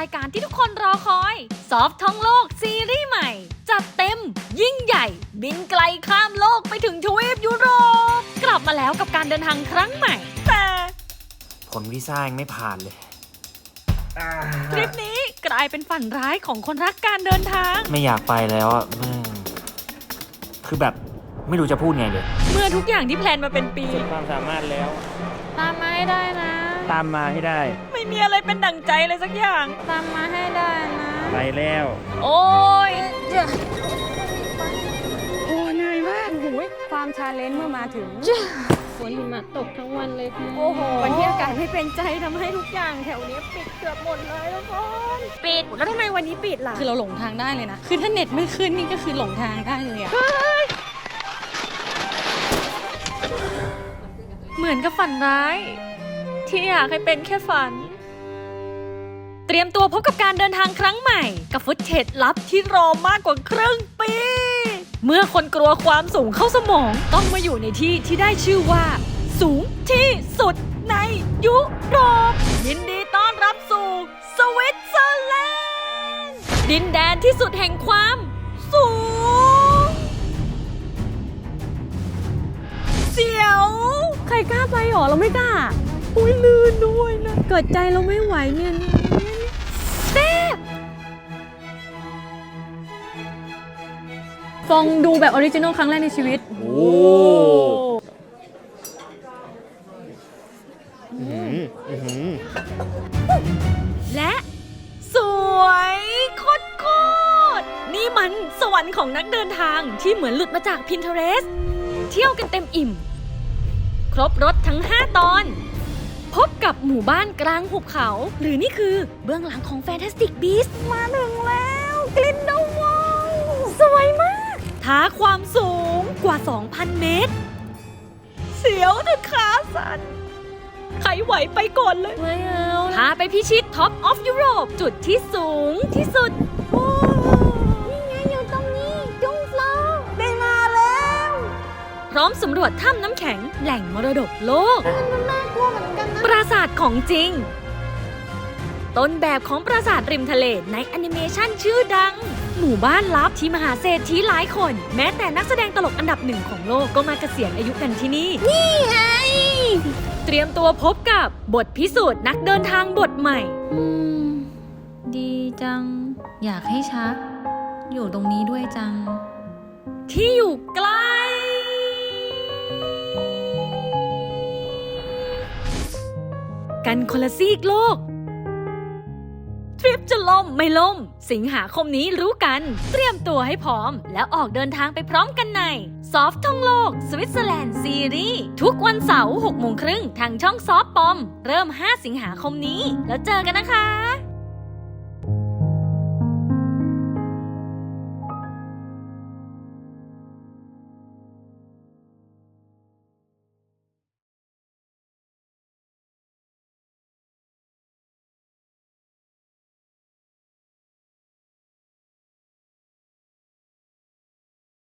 รายการที่ทุกคนรอคอย ซอฟท่องโลกซีรีส์ใหม่ จัดเต็ม ยิ่งใหญ่ บินไกลข้ามโลกไปถึงทวีปยุโรป กลับมาแล้วกับการเดินทางครั้งใหม่ แต่ผลวีซ่ายังไม่ผ่านเลย ทริปนี้กลายเป็นฝันร้ายของคนรักการเดินทาง ไม่อยากไปแล้วอะแม่งคือแบบไม่รู้จะพูดไงเลย เมื่อทุกอย่างที่แพลนมาเป็นปี สุดความสามารถแล้ว ตามมาให้ได้นะ ตามมาให้ได้ ไม่มีอะไรเป็นดั่งใจเลยสักอย่าง ตามมาให้ได้นะ ไปแล้ว โอ้ยโอ้เหนื่อยมากโอ้โหความชาเลนจ์เมื่อมาถึงฝนหิมะตกทั้งวันเลยค่ะโอ้โหวันที่อากาศไม่เป็นใจทำให้ทุกอย่างแถวนี้ปิดเกือบหมดเลยทุกคนปิดแล้วทำไมวันนี้ปิดล่ะคือเราหลงทางได้เลยนะ คือถ้าเน็ตไม่ขึ้นนี่ก็คือหลงทางได้เลยอะเหมือนกับฝันร้าย ที่อยากให้เป็นแค่ฝัน เตรียมตัวพบกับการเดินทางครั้งใหม่ กับฟุตเทจลับที่รอมากกว่าครึ่งปี เมื่อคนกลัวความสูงเข้าสมองต้องมาอยู่ในที่ที่ได้ชื่อว่า สูงที่สุดในยุโรปยินดีต้อนรับสู่สวิตเซอร์แลนด์ดินแดนที่สุดแห่งความสูง เสียว ใครกล้าไปหรอ เราไม่กล้า อุ้ยลื่นด้วยนะ เกิดใจเราไม่ไหวเนี่ยแซ่บฟองดูแบบออริจินอลครั้งแรกในชีวิต โอ้อื้อหืออื้อหือและสวยโคตรโคตรนี่มันสวรรค์ของนักเดินทางที่เหมือนหลุดมาจาก Pinterest เที่ยวกันเต็มอิ่ม ครบรถทั้ง 5 ตอน พบกับหมู่บ้านกลางหุบเขา หรือนี่คือเบื้องหลังของ Fantastic Beasts มาถึงแล้ว กลินดาวงสวยมาก ท้าความสูงกว่า 2,000 เมตร เสียวจนขาสั่นใครไหวไปก่อนเลยไม่เอาพาไปพิชิตท็อปออฟยุโรปจุดที่สูงที่สุด นี่ไงอยู่ตรงนี้จุ้งฟลอได้มาแล้ว พร้อมสำรวจถ้ำน้ำแข็งแหล่งมรดกโลกน่ากลัวเหมือนกันนะ ปราสาทของจริง ต้นแบบของปราสาทริมทะเลในแอนิเมชันชื่อดัง หมู่บ้านลับที่มหาเศรษฐีหลายคน แม้แต่นักแสดงตลกอันดับหนึ่งของโลกก็มาเกษียณอายุกันที่นี่ นี่ไง เตรียมตัวพบกับบทพิสูจน์นักเดินทางบทใหม่ อืม ดีจัง อยากให้ชัก อยู่ตรงนี้ด้วยจัง ที่อยู่ใกล้ กันคนละซีกโลก ทริปจะล่มไม่ล่ม สิงหาคมนี้รู้กัน เตรียมตัวให้พร้อม แล้วออกเดินทางไปพร้อมกันในซอฟท่องโลก สวิตเซอร์แลนด์ซีรีส์ทุกวันเสาร์6โมงครึ่งทางช่องซอฟปอม เริ่ม 5 สิงหาคมนี้ แล้วเจอกันนะคะ